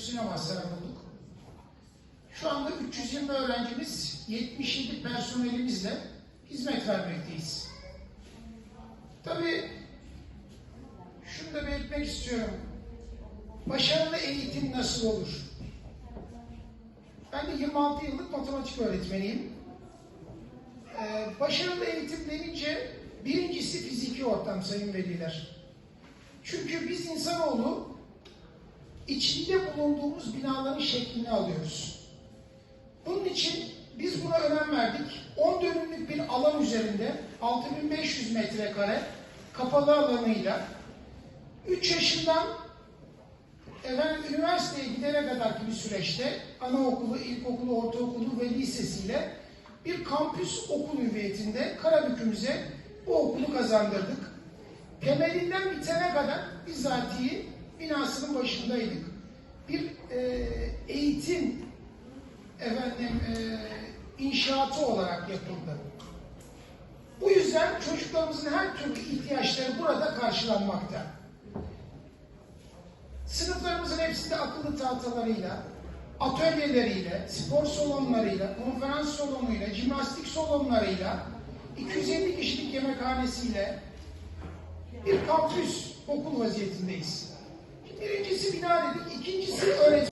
Enstitüsü'ne mazhar olduk. Şu anda 320 öğrencimiz, 77 personelimizle hizmet vermekteyiz. Tabii şunu da belirtmek istiyorum. Başarılı eğitim nasıl olur? Ben de 26 yıllık matematik öğretmeniyim. Ee, başarılı eğitim denince birincisi fiziki ortam sayın veliler. Çünkü biz insanoğlu içinde bulunduğumuz binaların şeklini alıyoruz. Bunun için biz buna önem verdik. 10 dönümlük bir alan üzerinde 6500 metrekare kapalı alanıyla 3 yaşından efendim, üniversiteye gidene kadarki bir süreçte anaokulu, ilkokulu, ortaokulu ve lisesiyle bir kampüs okul hüviyetinde Karabük'ümüze bu okulu kazandırdık. Temelinden bitene kadar bizatihi binasının başındaydık. Bir e, eğitim efendim e, inşaatı olarak yapıldı. Bu yüzden çocuklarımızın her türlü ihtiyaçları burada karşılanmakta. Sınıflarımızın hepsinde akıllı tahtalarıyla, atölyeleriyle, spor salonlarıyla, konferans salonuyla, jimnastik salonlarıyla, 250 kişilik yemekhanesiyle bir kampüs okul vaziyetindeyiz. Birincisi bina dedik, ikincisi öğretim.